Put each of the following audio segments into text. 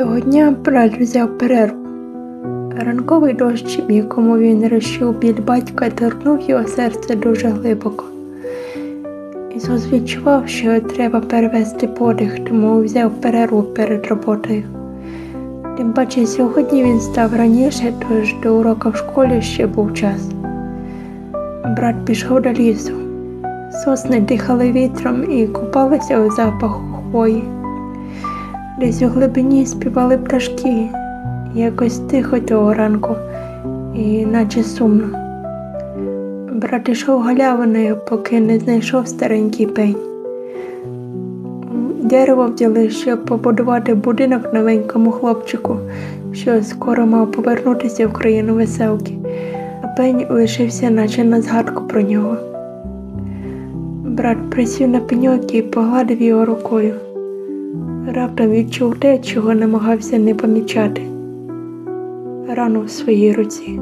Того дня брат взяв перерву. Ранковий дощ, в якому він розчув біль батька, торкнув його серце дуже глибоко. Ісус відчував, що треба перевести подих, тому взяв перерву перед роботою. Тим паче сьогодні він став раніше, тож до урока в школі ще був час. Брат пішов до лісу. Сосни дихали вітром і купалися у запаху хвої. Десь у глибині співали пташки, якось тихо того ранку, і наче сумно. Брат ішов галявиною, поки не знайшов старенький пень. Дерево взяли, щоб побудувати будинок новенькому хлопчику, що скоро мав повернутися в країну веселки, а пень лишився, наче на згадку про нього. Брат присів на пеньок і погладив його рукою. Раптом відчув те, чого намагався не помічати рану в своїй руці,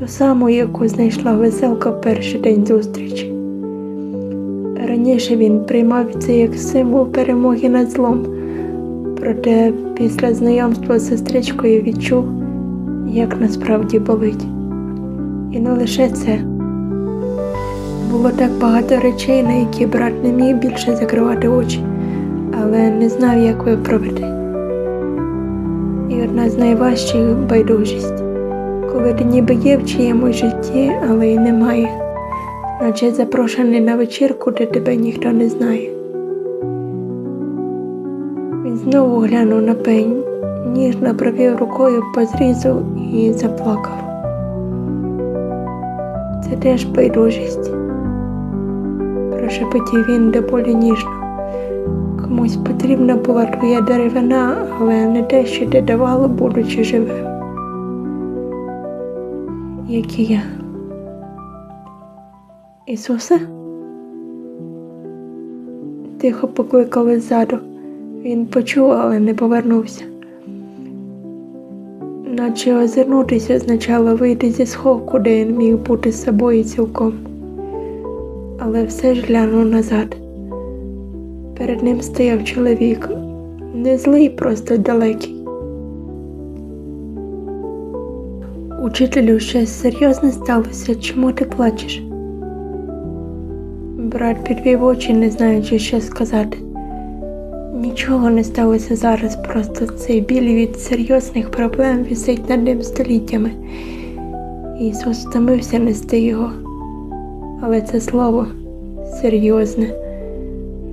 ту саму, яку знайшла веселка перший день зустрічі. Раніше він приймав це як символ перемоги над злом, проте після знайомства з сестричкою відчув, як насправді болить. І не лише це. Було так багато речей, на які брат не міг більше закривати очі, але не знав, як виправити. І одна з найважчих байдужість, коли ти ніби є в чиємусь житті, але й немає, наче запрошений на вечірку, де тебе ніхто не знає. Він знову глянув на пень, ніжно провів рукою по зрізу і заплакав. Це теж байдужість. Прошепотів він до болі ніжно. Комусь потрібна була твоя деревина, але не те, що ти давала, будучи живим. Як і я. Ісусе? Тихо покликали ззаду. Він почув, але не повернувся. Наче озирнутися означало вийти зі сховку, де він міг бути з собою цілком. Але все ж глянув назад. Перед ним стояв чоловік, не злий, просто далекий. Учителю, щось серйозне сталося, чому ти плачеш? Брат підвів очі, не знаючи, що сказати. Нічого не сталося зараз, просто цей біль від серйозних проблем висить над ним століттями. Ісус втомився нести його. Але це слово серйозне,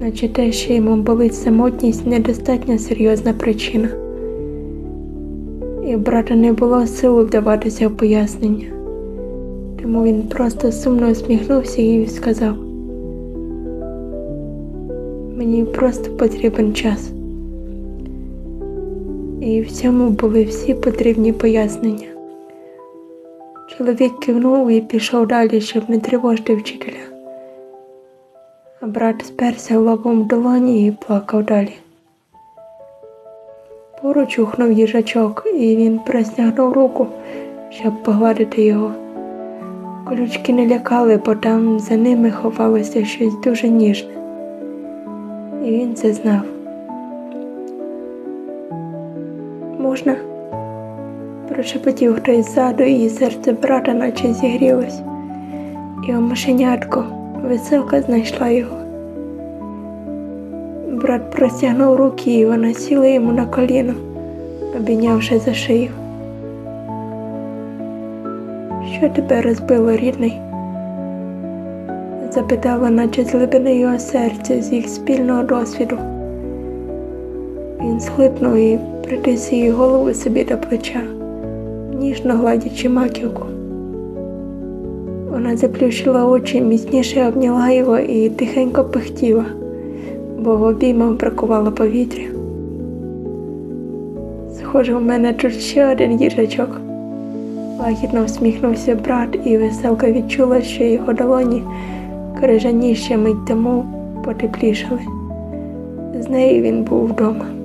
наче те, що йому болить самотність, недостатньо серйозна причина. І в брата не було сил вдаватися в пояснення, тому він просто сумно усміхнувся і сказав. Мені просто потрібен час. І в цьому були всі потрібні пояснення. Чоловік кивнув і пішов далі, щоб не тривожити вчителя. Брат сперся лобом в долоні і плакав далі. Поруч ухнув їжачок, і він простягнув руку, щоб погладити його. Колючки не лякали, бо там за ними ховалося щось дуже ніжне і він це знав. Можна? Прошепотів хтось ззаду, і серце брата наче зігрілось. Його машенятко, веселка знайшла його. Брат простягнув руки, і вона сіла йому на коліно, обійнявши за шию. Що тебе розбило, рідний? запитала, наче з глибини його серця, з їх спільного досвіду. Він схлипнув і притис її голову собі до плеча, ніжно гладячи маківку. Вона заплющила очі, міцніше обняла його і тихенько пихтіла, бо в обіймах бракувало повітря. Схоже, у мене тут ще один їжачок. Лагідно всміхнувся брат, і веселка відчула, що його долоні крижані ще мить тому потеплішали. З нею він був вдома.